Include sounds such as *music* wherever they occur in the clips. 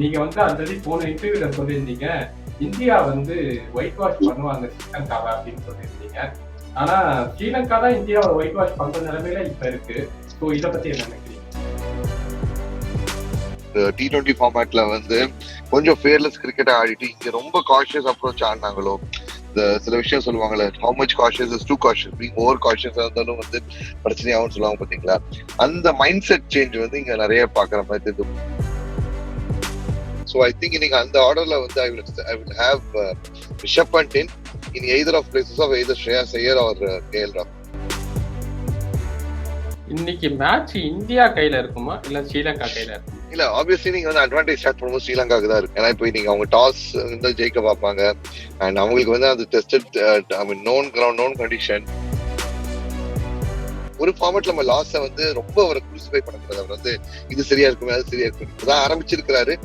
நீங்க வந்து ஆல்ரெடி போன இன்டர்வியூல சொல்லியிருந்தீங்க. இந்தியா வந்து ஒயிட் வாஷ் பண்ணுவாங்க ஸ்ரீலங்காவை அப்படின்னு சொல்லியிருந்தீங்க. ஆனா ஸ்ரீலங்கா தான் இந்தியாவை ஒயிட் வாஷ் பண்ற நிலைமையில இப்ப இருக்கு. ஸோ இதை பத்தி என்ன நினைக்கிறீங்க? டி டுவெண்ட்டி ஃபார்மேட்ல வந்து கொஞ்சம் ஃபேர்லெஸ் கிரிக்கெட் ஆடிட்டு இங்க ரொம்ப காஷியஸ் அப்ரோச் ஆடினாங்களோ இந்த சில விஷயம் சொல்லுவாங்கல்ல how much cautious is too cautious being over காஷியஸா இருந்தாலும் வந்து பிரச்சனையாகவும் சொல்லுவாங்க பார்த்தீங்களா அந்த மைண்ட் செட் சேஞ்ச் வந்து இங்க நிறைய பாக்குற மாதிரி தெரியுது. ஸோ ஐ திங்க் இன்னைக்கு அந்த ஆர்டர்ல வந்து I will I will have Rishabh and in in either of places of either Shreyas Iyer or KL Ram இன்னைக்கு மேட்ச் இந்தியா கையில இருக்குமா? இல்ல ஸ்ரீலங்கா கையில இருக்குமா? இல்ல ஆப்வியஸ்லி நீங்க வந்து அட்வான்டேஜ் ஸ்டார்ட் பண்ணும்போது ஸ்ரீலங்காக்கு தான் இருக்கு. ஏன்னா இப்போ நீங்க அவங்க டாஸ் வந்து ஜெயிக்க பார்ப்பாங்க. அண்ட் அவங்களுக்கு வந்து அது tested I mean known ground known condition ஒரு ஃபார்மேட்ல நம்ம லாஸ வந்து ரொம்ப அவரை குரூசிஃபை பண்ணக்கூடாது. அவர் வந்து இது சரியா இருக்குமே அது சரியா இருக்கும். இப்பதான் ஆரம்பிச்சிருக்கிறாரு.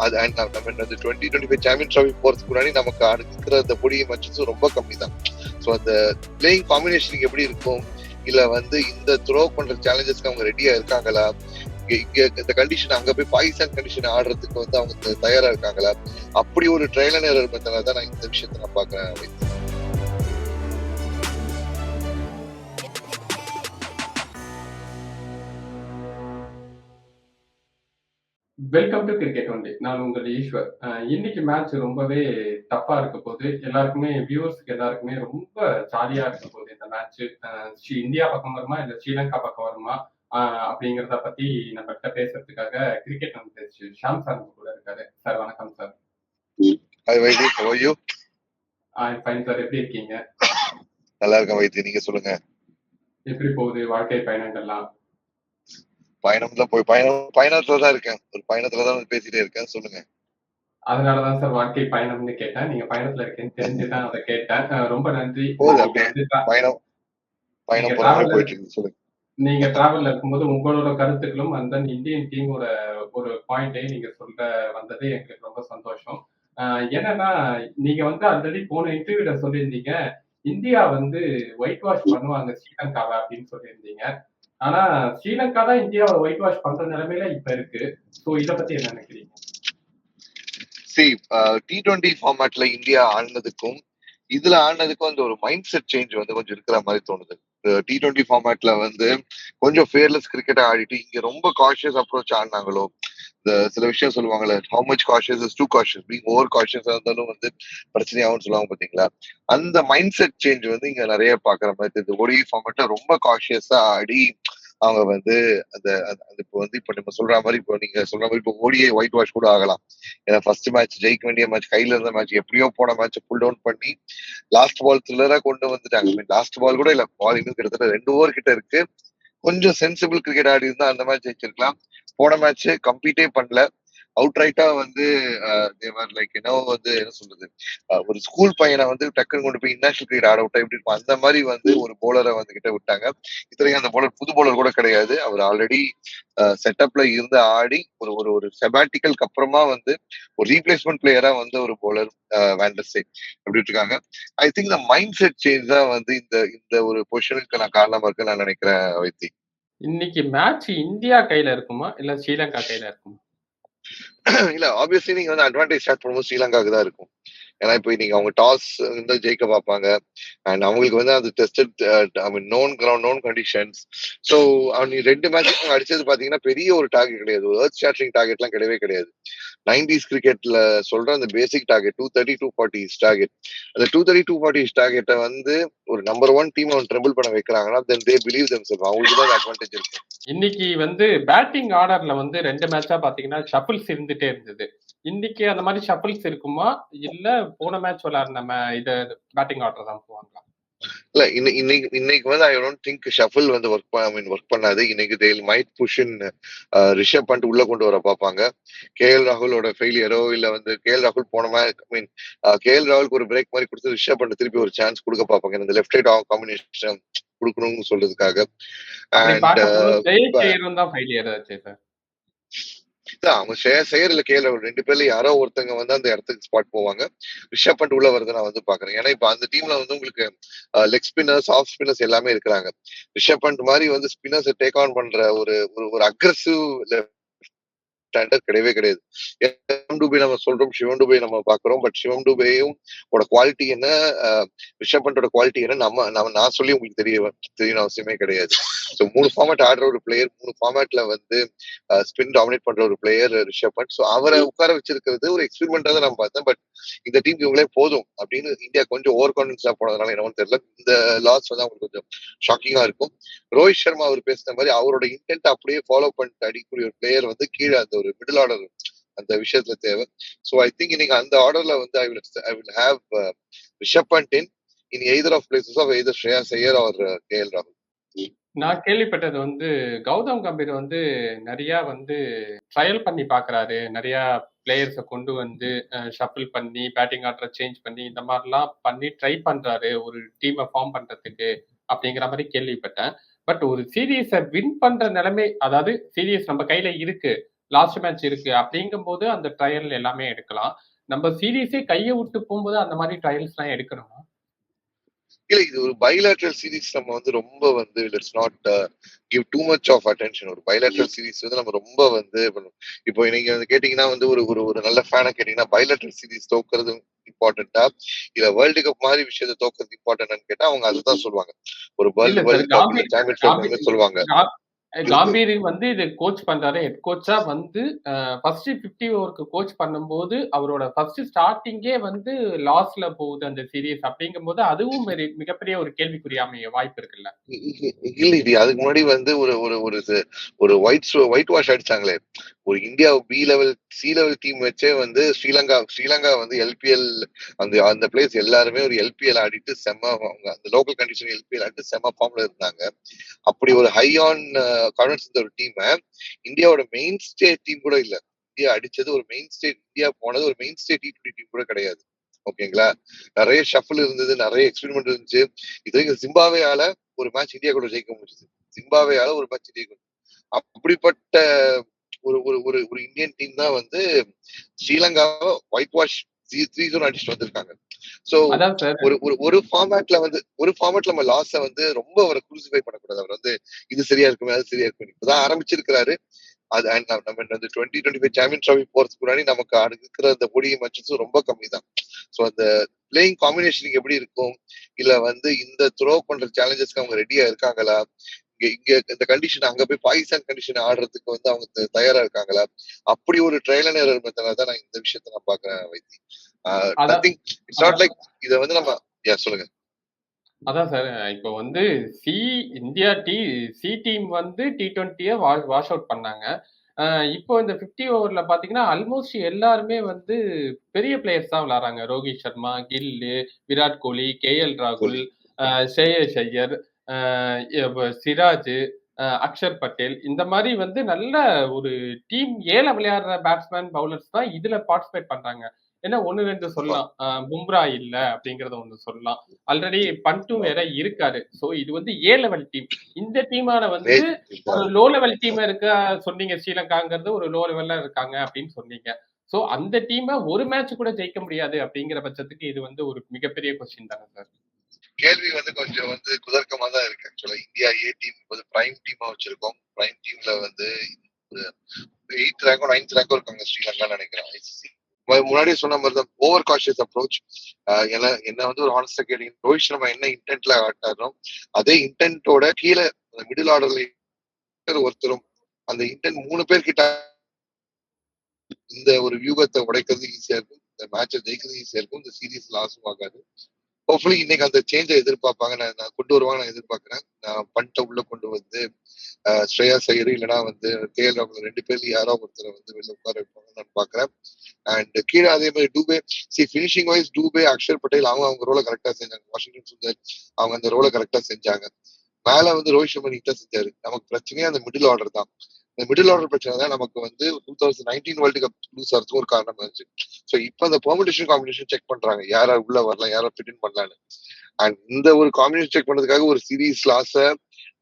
அது அண்ட் நம்ம வந்து twenty twenty five champion trophy போறதுக்கு முன்னாடி நமக்கு அடுக்கிற அந்த பொடியை மச்சும் ரொம்ப கம்மி தான் ஸோ அந்த பிளேயிங் காம்பினேஷனுக்கு எப்படி இருக்கும்? இல்ல வந்து இந்த த்ரோ பண்ற சேலஞ்சஸ்க்கு அவங்க ரெடியா இருக்காங்களா? இங்க இந்த கண்டிஷன் அங்க போய் பாகிஸ்தான் கண்டிஷன் ஆடுறதுக்கு வந்து அவங்க தயாரா இருக்காங்களா? அப்படி ஒரு ட்ரையல் நேரம் எரர் தான் நான் இந்த விஷயத்த நான் பாக்குறேன் வெல்கம் டு கிரிக்கெட் ஒன்லி நான் உங்கள் ஈஸ்வர். இன்னைக்கு மேட்ச் ரொம்பவே டஃப்பா இருக்க போகுது எல்லாருக்குமே வியூவர்ஸ்க்கு எல்லாருக்குமே ரொம்ப ஜாலியா இருக்க போகுது இந்த மேட்ச் இந்தியா பக்கம் வருமா இல்ல ஸ்ரீலங்கா பக்கம் வருமா அப்படிங்கறத பத்தி நம்ம கிட்ட பேசுறதுக்காக கிரிக்கெட் வந்து ஷாம் சார் கூட இருக்காரு. சார் வணக்கம் சார். Fine sir. எப்படி இருக்கீங்க? நல்லா இருக்கேன் வைத்தி நீங்க சொல்லுங்க. எப்படி போகுது வாழ்க்கை பயணங்கள்லாம்? பயணம்ல போய் பயணம் பயணத்துல தான் இருக்கேன். ஒரு பயணத்துல தான் பேசிட்டே இருக்கேன். சொல்லுங்க. அதனாலதான் சார் வாழ்க்கை பயணம்னு கேட்டேன். நீங்க பயணத்துல இருக்கேன்னு தெரிஞ்சுதான் அதை கேட்டேன். ரொம்ப நன்றி. பயணம் பயணம் போயிட்டு இருக்கு. சொல்லுங்க. நீங்க டிராவல்ல இருக்கும்போது உங்களோட கருத்துக்களும் அந்த இந்தியன் டீமோட ஒரு பாயிண்டையும் நீங்க சொல்ல வந்தது எங்களுக்கு ரொம்ப சந்தோஷம். என்னன்னா நீங்க வந்து ஆல்ரெடி போன இன்டர்வியூல சொல்லியிருந்தீங்க இந்தியா வந்து ஒயிட் வாஷ் பண்ணுவாங்க ஸ்ரீலங்காவை அப்படின்னு சொல்லியிருந்தீங்க. ஆனா ஸ்ரீலங்கா தான் இந்தியாவை ஒயிட் வாஷ் பண்ற நிலைமையில இப்ப இருக்கு. சோ இத பத்தி என்ன நினைக்கிறீங்க? டி டுவெண்ட்டி ஃபார்மேட்ல இந்தியா ஆனதுக்கும் இதுல ஆனதுக்கும் அந்த ஒரு மைண்ட் செட் சேஞ்ச் வந்து கொஞ்சம் இருக்கிற மாதிரி தோணுது. டி டுவெண்ட்டி ஃபார்மேட்ல வந்து கொஞ்சம் ஃபேர்லெஸ் கிரிக்கெட் ஆடிட்டு இங்க ரொம்ப காஷியஸ் அப்ரோச் ஆடினாங்களோ இந்த சில விஷயம் சொல்லுவாங்கல்ல how much cautious is too cautious being over காஷியஸா இருந்தாலும் வந்து பிரச்சனையாகும் சொல்லுவாங்க பாத்தீங்களா? அந்த மைண்ட் செட் சேஞ்ச் வந்து இங்க நிறைய பாக்குற மாதிரி தெரியுது. ஒடி ஃபார்மேட்ல ரொம்ப காஷியஸா ஆடி அவங்க வந்து அந்த அந்த- இப்போ வந்து இப்போ நம்ம சொல்ற மாதிரி இப்போ நீங்க சொல்ற மாதிரி இப்போ ஓடியை ஒயிட் வாஷ் கூட ஆகலாம். ஏன்னா ஃபர்ஸ்ட் மேட்ச் ஜெயிக்க வேண்டிய மேட்ச் கையில இருந்த மேட்ச் எப்படியோ போன மேட்ச் புல் டவுன் பண்ணி லாஸ்ட் பால் த்ரில்லரா கொண்டு வந்துட்டாங்க. லாஸ்ட் பால் கூட இல்ல பால் இன்னும் கிட்டத்தட்ட ரெண்டு ஓவர் கிட்ட இருக்கு. கொஞ்சம் சென்சிபிள் கிரிக்கெட் ஆடி இருந்தா அந்த மேட்ச் ஜெயிச்சிருக்கலாம். போன மேட்ச் கம்ப்ளீட்டே பண்ணல. அவுட் ரைட்டா வந்து தேவர் லைக் என்ன வந்து என்ன சொல்றது? ஒரு ஸ்கூல் பையனை வந்து டக்குன்னு கொண்டு போய் இன்டர்நேஷனல் கிரிக்கெட் ஆட விட்டா எப்படி இருக்கும்? அந்த மாதிரி வந்து ஒரு போலரை வந்து கிட்ட விட்டாங்க. இத்தனைக்கும் அந்த போலர் புது போலர் கூட கிடையாது. அவர் ஆல்ரெடி செட்டப்ல இருந்து ஆடி ஒரு ஒரு ஒரு செபாட்டிக்கலுக்கு அப்புறமா வந்து ஒரு ரீப்ளேஸ்மெண்ட் பிளேயரா வந்து ஒரு போலர் வேண்டர்ஸே அப்படி இருக்காங்க ஐ திங்க் இந்த மைண்ட் செட் சேஞ்ச் தான் வந்து இந்த இந்த ஒரு பொசிஷனுக்கு நான் காரணமா இருக்குன்னு நான் நினைக்கிறேன் வைத்தி. இன்னைக்கு மேட்ச் இந்தியா கையில இருக்குமா? இல்ல ஸ்ரீலங்கா கையில இருக்குமா? *clears throat* இல்ல ஆப்வியஸ்லி நீங்க வந்து அட்வான்டேஜ் ஸ்டார்ட் பண்ணும்போது ஸ்ரீலங்காக்கு தான் இருக்கும். ஏன்னா இப்போ நீங்க அவங்க டாஸ் வந்து ஜெயிக்க பார்ப்பாங்க. அண்ட் அவங்களுக்கு வந்து அந்த tested I mean known ground known conditions so அவங்க ரெண்டு மேட்ச் அடிச்சது பாத்தீங்கன்னா பெரிய ஒரு டார்கெட் கிடையாது. ஒரு எர்த் ஸ்டார்டிங் டார்கெட்லாம் கிடையவே கிடையாது. நைன்டிஸ் கிரிக்கெட்ல சொல்ற அந்த basic target two thirty to forty target அந்த டூ தேர்ட்டி டூ ஃபார்ட்டி டார்கெட்டை வந்து ஒரு நம்பர் ஒன் டீம் அவன் ட்ரிபிள் பண்ண வைக்கிறாங்கன்னா தென் தே பிலீவ் தம் செல்ஃப் அவங்களுக்கு தான் அட்வான்டேஜ் இருக்கு. இன்னைக்கு வந்து பேட்டிங் ஆர்டர்ல வந்து ரெண்டு மேட்சா பாத்தீங்கன்னா ஷபிள்ஸ் இருந்துட்டே இருந்தது. இன்னைக்கு அந்த மாதிரி ஷஃபிள்ஸ் இருக்குமா? இல்ல போன மேட்ச் விளையாடின இது பேட்டிங் ஆர்டர் தான் போவாங்களா? இல்ல இன்னை- இன்னைக்கு இன்னைக்கு வந்து ஐ டோன்ட் திங்க் ஷஃபிள் வந்து ஒர்க் ஐ மீன் ஒர்க் பண்ணாது. இன்னைக்கு தேல் மைட் புஷின் ரிஷப் பண்ணிட்டு உள்ள கொண்டு வர பார்ப்பாங்க. கேஎல் ராகுலோட ஃபெயிலியரோ இல்ல வந்து கேஎல் ராகுல் போன மாதிரி ஐ மீன் கேஎல் ராகுலுக்கு ஒரு பிரேக் மாதிரி கொடுத்து ரிஷப் பண்ண திருப்பி ஒரு சான்ஸ் கொடுக்க பார்ப்பாங்க. இந்த லெஃப்ட் ரைட் காம்பினேஷன் கொடுக்கணும்னு சொல்றதுக்காக. அண்ட் பார்க்கும்போது ஜெயிச் ஐயரும் தான் ஃபெயிலியர் ஆச்சு சார் அவங்க ஷேர் செய்யறதுல கேள்வி ரெண்டு பேர்ல யாரோ ஒருத்தங்க வந்து அந்த இடத்துக்கு ஸ்பாட் போவாங்க. ரிஷப் பண்ட் உள்ள வருது நான் வந்து பாக்குறேன். ஏன்னா இப்ப அந்த டீம்ல வந்து உங்களுக்கு லெக் ஸ்பின்னர்ஸ் ஆஃப் ஸ்பின்னர்ஸ் எல்லாமே இருக்கிறாங்க. ரிஷப் பண்ட் மாதிரி வந்து ஸ்பின்னர்ஸ் டேக் ஆன் பண்ற ஒரு ஒரு ஒரு அக்ரஸிவ் ஸ்டாண்டர்ட் கிடையவே கிடையாது. சிவம் டூபே நம்ம சொல்றோம் சிவம் டூபே நம்ம பாக்குறோம் பட் சிவம் டூபேயும் குவாலிட்டி என்ன ரிஷப் பண்டோட குவாலிட்டி என்ன நம்ம நம்ம நான் சொல்லி உங்களுக்கு தெரிய தெரியணும் அவசியமே கிடையாது. ஸோ மூணு ஃபார்மேட் ஆடுற ஒரு பிளேயர் மூணு ஃபார்மேட்ல வந்து ஸ்பின் டாமினேட் பண்ற ஒரு பிளேயர் ரிஷப் பண்ட். ஸோ அவரை உட்கார வச்சிருக்கிறது ஒரு எக்ஸ்பெரிமெண்டா தான் நான் பார்த்தேன். பட் இந்த டீம் இவங்களே போதும் அப்படின்னு இந்தியா கொஞ்சம் ஓவர் கான்பிடன்ஸா போனதுனால என்னவோ தெரியல. இந்த லாஸ் வந்து அவங்களுக்கு கொஞ்சம் ஷாக்கிங்கா இருக்கும். ரோஹித் சர்மா அவர் பேசின மாதிரி அவரோட இன்டென்ட் அப்படியே ஃபாலோ பண்ணிட்டு அடிக்கக்கூடிய ஒரு பிளேயர் வந்து கீழே அந்த ஒரு மிடில் ஆர்டர் அந்த விஷயத்துல தேவை. ஸோ ஐ திங்க் இன்னைக்கு அந்த ஆர்டர்ல வந்து I will I will have Rishabh and in in either of places of either Shreyas Iyer our K L ராகுல் நான் கேள்விப்பட்டது வந்து கௌதம் கம்பீர் வந்து நிறைய வந்து ட்ரையல் பண்ணி பார்க்கறாரு நிறைய பிளேயர்ஸை கொண்டு வந்து ஷஃபிள் பண்ணி பேட்டிங் ஆர்டரை சேஞ்ச் பண்ணி இந்த மாதிரிலாம் பண்ணி ட்ரை பண்றாரு. ஒரு டீமை ஃபார்ம் பண்றதுக்கு அப்படிங்கிற மாதிரி கேள்விப்பட்டேன். பட் ஒரு சீரியஸை வின் பண்ற நிலைமை அதாவது சீரியஸ் நம்ம கையில இருக்கு. லாஸ்ட் மேட்ச் இருக்கு. அப்படிங்கும்போது அந்த ட்ரையல் எல்லாமே எடுக்கலாம். நம்ம சீரீஸே கையை விட்டு போகும்போது அந்த மாதிரி ட்ரையல்ஸ் எல்லாம் எடுக்கணுமா? இல்ல இது ஒரு பைலாட்ரல் சீரிஸ் நம்ம வந்து ரொம்ப வந்து it's not give too much of attention ஒரு பைலாட்ரல் சீரிஸ் வந்து நம்ம ரொம்ப வந்து. இப்போ நீங்க வந்து கேட்டீங்கன்னா வந்து ஒரு ஒரு ஒரு நல்ல ஃபேனை கேட்டீங்கன்னா பைலாட்ரல் சீரிஸ் தோக்குறது இம்பார்ட்டன்டா இல்ல வேர்ல்டு கப் மாதிரி விஷயத்தை தோக்குறது இம்பார்ட்டன்டான்னு கேட்டா அவங்க அதுதான் சொல்லுவாங்க. ஒரு வேர்ல்டு வேர்ல்டு கப் சாம்பியன்ஷிப் சொல்லுவாங்க. காம்பீர் வந்து இது கோச் பண்றாரு. ஹெட் கோச்சா வந்து ஃபர்ஸ்ட் பிப்டி ஓவருக்கு கோச் பண்ணும்போது அவரோட ஃபர்ஸ்ட் ஸ்டார்டிங்கே வந்து லாஸ்ல போகுது அந்த சீரீஸ் அப்படிங்கும்போது அதுவும் ஒரு மிகப்பெரிய ஒரு கேள்விக்குறி அமைய வாய்ப்பு இருக்குல்ல? இல்ல இது அதுக்கு முன்னாடி வந்து ஒரு ஒரு ஒரு ஒரு ஒயிட் ஒயிட் வாஷ் அடிச்சாங்களே. ஒரு India B level C level team வச்சே வந்து ஸ்ரீலங்கா ஸ்ரீலங்கா வந்து எல்பிஎல் அந்த அந்த பிளேஸ் எல்லாருமே ஒரு எல்பிஎல் ஆடிட்டு செம்ம அவங்க அந்த லோக்கல் கண்டிஷன் எல்பிஎல் ஆடிட்டு செம்ம ஃபார்ம்ல இருந்தாங்க. அப்படி ஒரு ஹை ஆன் கான்ஃபிடன்ஸ் இருந்த ஒரு டீம் இந்தியாவோட மெயின் ஸ்டேட் டீம் கூட இல்ல. இந்தியா அடிச்சது ஒரு மெயின் ஸ்டேட் இந்தியா போனது ஒரு main state T twenty team கூட கிடையாது. ஓகேங்களா? நிறைய ஷஃபில் இருந்தது நிறைய எக்ஸ்பெரிமெண்ட் இருந்துச்சு. இது வரைக்கும் ஜிம்பாவேயால ஒரு மேட்ச் இந்தியா கூட ஜெயிக்க முடிஞ்சது. ஜிம்பாவேயால ஒரு மேட்ச் ஜெயிக்க அப்படிப்பட்ட ஒரு ஒரு ஒரு ஒரு இந்தியன் டீம் தான் வந்து ஸ்ரீலங்காவை ஒயிட் வாஷ் த்ரீ ஜோன் அடிச்சுட்டு வந்திருக்காங்க. சோ ஒரு ஒரு ஒரு ஃபார்மேட்ல வந்து ஒரு ஃபார்மேட்ல நம்ம லாஸ வந்து ரொம்ப அவரை குரூசிஃபை பண்ணக்கூடாது. அவர் வந்து இது சரியா இருக்குமே அது சரியா இருக்குமே. இப்பதான் ஆரம்பிச்சிருக்கிறாரு. அது and நம்ம இந்த twenty twenty five champion trophy போறதுக்கு முன்னாடி நமக்கு இருக்கிற அந்த பொடி மேட்சஸும் ரொம்ப கம்மி தான் ஸோ அந்த பிளேயிங் காம்பினேஷன் எப்படி இருக்கும்? இல்ல வந்து இந்த த்ரோ பண்ற சேலஞ்சஸ்க்கு அவங்க ரெடியா இருக்காங்களா? இங்க இந்த கண்டிஷன் அங்க போய் பாகிஸ்தான் கண்டிஷன் ஆடுறதுக்கு வந்து அவங்க தயாரா இருக்காங்களா? அப்படி ஒரு ட்ரையல் அண்ட் எரர் தான் நான் இந்த விஷயத்த நான் பாக்குறேன் Vaithi. Nothing it's not like இத வந்து நம்ம யா சொல்லுங்க. அதான் சார் இப்போ வந்து C India D C team வந்து டி டுவெண்ட்டியை வாஷ் அவுட் பண்ணாங்க. இப்போ இந்த ஃபிஃப்டி ஓவரில் பார்த்தீங்கன்னா ஆல்மோஸ்ட் எல்லாருமே வந்து பெரிய பிளேயர்ஸ் தான் விளாட்றாங்க. ரோஹித் சர்மா கில்லு விராட் கோலி கேஎல் ராகுல் கோலி. அஹ் ஸ்ரேயஸ் ஐயர் சிராஜ் அக்ஷர் பட்டேல் இந்த மாதிரி வந்து நல்ல ஒரு டீம் ஏல விளையாடுற பேட்ஸ்மேன் பவுலர்ஸ் தான் இதுல பார்ட்டிசிபேட் பண்றாங்க. ஏன்னா ஒன்னு ரெண்டு சொல்லலாம். பும்ரா இல்ல அப்படிங்கறத ஒண்ணு சொல்லலாம். ஆல்ரெடி பண்ட்டும் வேற இருக்காரு. சோ இது வந்து ஏ லெவல் டீம் இந்த டீமான வந்து ஒரு. லோ லெவல் டீம் இருக்க சொன்னீங்க. ஸ்ரீலங்காங்கிறது ஒரு லோ லெவல்ல இருக்காங்க அப்படின்னு சொன்னீங்க. சோ அந்த டீமை ஒரு மேட்ச் கூட ஜெயிக்க முடியாது அப்படிங்கிற பட்சத்துக்கு இது வந்து ஒரு மிகப்பெரிய கொஸ்டின் தானே சார் கேள்வி வந்து கொஞ்சம் வந்து குதர்க்கமா தான் இருக்கு ஆக்சுவலா இந்தியா ஏ டீம் வந்து பிரைம் டீமா வச்சிருக்கோம். பிரைம் டீம்ல வந்து எயித் ரேங்கோ நைன்த் ரேங்கோ இருக்காங்க ஸ்ரீலங்கா நினைக்கிறேன். ICC. முன்னாடியே சொன்ன மாதிரி தான் ஓவர் காஷியஸ் அப்ரோச் என்ன என்ன வந்து ஒரு ஹானஸ்டா கேட்டீங்க. ரோஹித் சர்மா என்ன இன்டென்ட்ல ஆட்டாரோ அதே இன்டென்ட்டோட கீழே மிடில் ஆர்டர்ல ஒருத்தரும் அந்த இன்டென்ட் மூணு பேர் கிட்ட இந்த ஒரு வியூகத்தை உடைக்கிறது ஈஸியா இருக்கும். இந்த மேட்சை ஜெயிக்கிறது ஈஸியா இருக்கும். இந்த சீரீஸ் லாஸும் ஆகாது. ஹோப்ஃபுல்லி இன்னைக்கு அந்த சேஞ்சை எதிர்பார்ப்பாங்க. நான் நான் கொண்டு வருவாங்க நான் எதிர்பார்க்கிறேன். நான் பண்ணிட்ட உள்ள கொண்டு வந்து ஸ்ரேயா சையர் இல்லைன்னா வந்து கேஎல் ராகுல் ரெண்டு பேர்ல யாரோ ஒருத்தர் வந்து வெளில உட்கார வைப்பாங்க நான் பாக்குறேன் அண்ட் கீழே அதே மாதிரி டூபே சி ஃபினிஷிங் வைஸ் டூபே அக்ஷர் பட்டேல் அவங்க அவங்க ரோலை கரெக்டா செஞ்சாங்க. வாஷிங்டன் சுந்தர் அவங்க அந்த ரோலை கரெக்டா செஞ்சாங்க. மேல வந்து ரோஹித் சர்மா நீட்டா செஞ்சாரு. நமக்கு பிரச்சனையே அந்த மிடில் ஆர்டர் தான். இந்த மிடில் ஆர்டர் பிரச்சனை தான் நமக்கு வந்து two thousand nineteen world cup lose ஆகிறதுக்கும் ஒரு காரணம் இருந்துச்சு. ஸோ இப்போ அந்த பெர்மிடேஷன் காம்பினேஷன் செக் பண்றாங்க. யாரா உள்ள வரலாம் யாரா ஃபிட் இன் பண்ணலான்னு அண்ட் இந்த ஒரு காம்பினேஷன் செக் பண்ணதுக்காக ஒரு சீரீஸ் லாஸ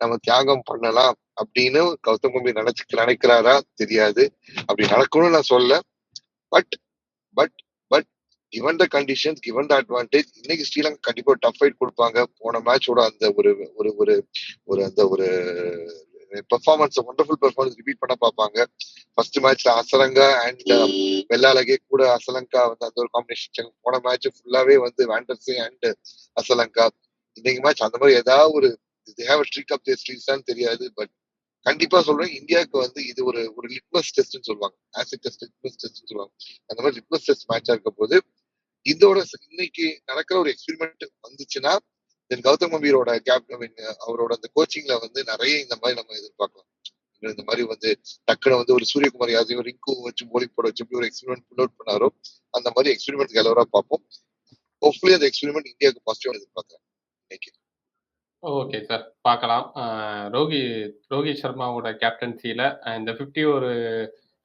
நம்ம தியாகம் பண்ணலாம் அப்படின்னு கௌதம் கம்பீர் நினைச்சு நினைக்கிறாரா? தெரியாது. அப்படி நடக்கணும்னு நான் சொல்ல but but but given the conditions given the advantage இன்னைக்கு ஸ்ரீலங்கா கண்டிப்பா டஃப் ஃபைட் கொடுப்பாங்க. போன மேட்சோட அந்த ஒரு ஒரு ஒரு ஒரு அந்த ஒரு பெர்ஃபார்மன்ஸ் ஒண்டர்ஃபுல் பெர்ஃபார்மன்ஸ் ரிப்பீட் பண்ண பார்ப்பாங்க. ஃபர்ஸ்ட் மேட்ச்ல அசலங்கா அண்ட் uh, வெள்ளாலகே கூட அசலங்கா வந்து அந்த ஒரு காம்பினேஷன் போன மேட்ச் ஃபுல்லாவே வந்து வேண்டர்ஸ் அண்ட் அசலங்கா. இன்னைக்கு மேட்ச் அந்த மாதிரி ஏதாவது ஒரு தேவ ஸ்ட்ரீக் அப் தான் தெரியாது பட் கண்டிப்பா சொல்றேன் இந்தியாவுக்கு வந்து இது ஒரு ஒரு லிட்மஸ் டெஸ்ட்னு சொல்லுவாங்க. ஆசிட் டெஸ்ட் லிட்மஸ் டெஸ்ட் சொல்லுவாங்க. அந்த மாதிரி லிட்மஸ் டெஸ்ட் மேட்சா இருக்க போது இதோட இன்னைக்கு நடக்கிற ஒரு எக்ஸ்பெரிமெண்ட் வந்துச்சுன்னா தென் கௌதம் கம்பீரோட கேப்டன் அவரோட அந்த கோச்சிங்ல வந்து நிறைய இந்த மாதிரி நம்ம எதிர்பார்க்கலாம். இந்த மாதிரி வந்து டக்குனு வந்து ஒரு சூரியகுமார் யாதையும் ரிங்கு வச்சு போலிங் போட வச்சு எப்படி ஒரு எக்ஸ்பெரிமெண்ட் புல் அவுட் பண்ணாரோ அந்த மாதிரி எக்ஸ்பெரிமெண்ட் எல்லோரா பார்ப்போம். ஹோப்ஃபுல்லி அந்த எக்ஸ்பெரிமெண்ட் இந்தியாவுக்கு பாசிட்டிவா எதிர்பார்க்கிறேன் இன்னைக்கு ஓகே சார் பார்க்கலாம். ரோகி ரோஹித் சர்மாவோட கேப்டன்சியில இந்த ஃபிஃப்டி ஒரு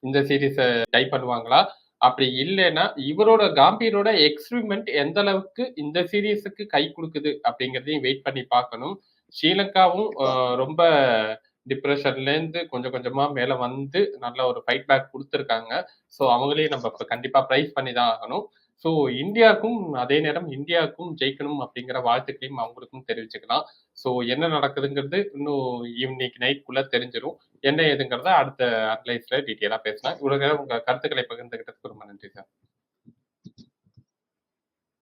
இந்த சீரீஸை டை பண்ணுவாங்களா? அப்படி இல்லைன்னா இவரோட காம்பீரோட எக்ஸ்பிரிமெண்ட் எந்த அளவுக்கு இந்த சீரீஸுக்கு கை கொடுக்குது அப்படிங்கிறதையும் வெயிட் பண்ணி பார்க்கணும். ஸ்ரீலங்காவும் ரொம்ப டிப்ரெஷன்லேருந்து கொஞ்சம் கொஞ்சமாக மேலே வந்து நல்ல ஒரு ஃபைட் பேக் கொடுத்துருக்காங்க. ஸோ அவங்களையும் நம்ம இப்போ கண்டிப்பாக ப்ரைஸ் பண்ணி தான் ஆகணும். ஸோ இந்தியாவுக்கும் அதே நேரம் இந்தியாவுக்கும் ஜெயிக்கணும் அப்படிங்கிற வாழ்த்துக்களையும் அவங்களுக்கும் தெரிவிச்சுக்கலாம். ஸோ என்ன நடக்குதுங்கிறது இன்னும் இன்னைக்கு நைட்குள்ள தெரிஞ்சிடும் என்ன ஏதுங்கிறத அடுத்த அட்லைஸ்ல டீட்டெயிலாக பேசலாம் இவ்வளவு நேரம் உங்க கருத்துக்களை பகிர்ந்துகிட்டதுக்கு ரொம்ப நன்றி சார்